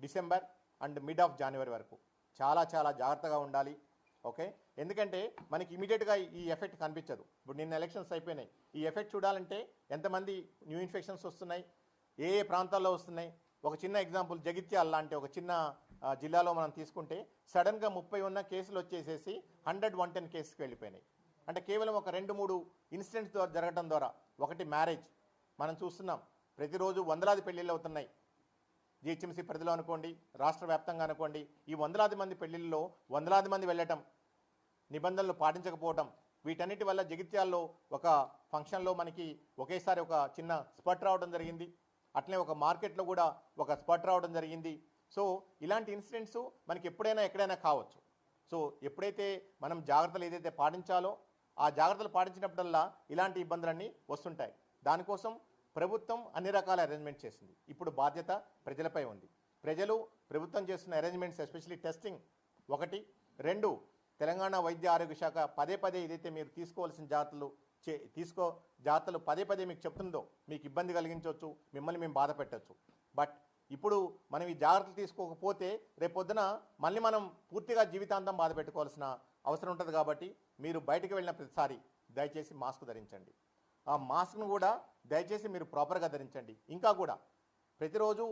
December and mid of January వరకు. చాలా చాలా జాగ్రత్తగా ఉండాలి. ఓకే? ఎందుకంటే మనకి ఇమీడియట్గా ఈ ఎఫెక్ట్ కనిపించదు. ఇప్పుడు నిన్న ఎలక్షన్స్ అయిపోయినాయి. ఈ ఎఫెక్ట్ చూడాలంటే ఎంతమంది న్యూ ఇన్ఫెక్షన్స్ వస్తున్నాయి? ఏ ఏ ప్రాంతాల్లో వస్తున్నాయి? ఒక చిన్న ఎగ్జాంపుల్ జగిత్యాల లాంటి ఒక చిన్న జిల్లాలో మనం తీసుకుంటే సడన్గా ముప్పై ఉన్న కేసులు వచ్చేసేసి హండ్రెడ్ వన్ టెన్ కేసుకి వెళ్ళిపోయినాయి. అంటే కేవలం ఒక రెండు మూడు ఇన్సిడెంట్స్ ద్వారా జరగడం ద్వారా. ఒకటి మ్యారేజ్. మనం చూస్తున్నాం. ప్రతిరోజు వందలాది పెళ్ళిళ్ళు అవుతున్నాయి. జిహెచ్ఎంసీ పరిధిలో అనుకోండి రాష్ట్ర వ్యాప్తంగా అనుకోండి ఈ వందలాది మంది పెళ్ళిళ్ళలో వందలాది మంది వెళ్ళటం నిబంధనలు పాటించకపోవటం వీటన్నిటి వల్ల జగిత్యాల్లో ఒక ఫంక్షన్లో మనకి ఒకేసారి ఒక చిన్న స్పట్ రావడం జరిగింది. అట్లనే ఒక మార్కెట్లో కూడా ఒక స్పట్ రావడం జరిగింది. సో ఇలాంటి ఇన్సిడెంట్స్ మనకి ఎప్పుడైనా ఎక్కడైనా కావచ్చు. సో ఎప్పుడైతే మనం జాగ్రత్తలు ఏదైతే పాటించాలో ఆ జాగ్రత్తలు పాటించినప్పుడల్లా ఇలాంటి ఇబ్బందులన్నీ వస్తుంటాయి. దానికోసం ప్రభుత్వం అన్ని రకాల అరేంజ్మెంట్ చేసింది. ఇప్పుడు బాధ్యత ప్రజలపై ఉంది. ప్రజలు ప్రభుత్వం చేస్తున్న అరేంజ్మెంట్స్ ఎస్పెషల్లీ టెస్టింగ్ ఒకటి. రెండు తెలంగాణ వైద్య ఆరోగ్య శాఖ పదే పదే ఏదైతే మీరు తీసుకోవాల్సిన జాగ్రత్తలు చే తీసుకో జాగ్రత్తలు పదే పదే మీకు చెప్తుందో మీకు ఇబ్బంది కలిగించవచ్చు మిమ్మల్ని మేము బాధ పెట్టచ్చు. బట్ ఇప్పుడు మనం ఈ జాగ్రత్తలు తీసుకోకపోతే రేపొద్దున మళ్ళీ మనం పూర్తిగా జీవితాంతం బాధ పెట్టుకోవాల్సిన అవసరం ఉంటుంది కాబట్టి మీరు బయటకు వెళ్ళిన ప్రతిసారి దయచేసి మాస్క్ ధరించండి. ఆ మాస్క్ను కూడా దయచేసి మీరు ప్రాపర్గా ధరించండి. ఇంకా కూడా ప్రతిరోజు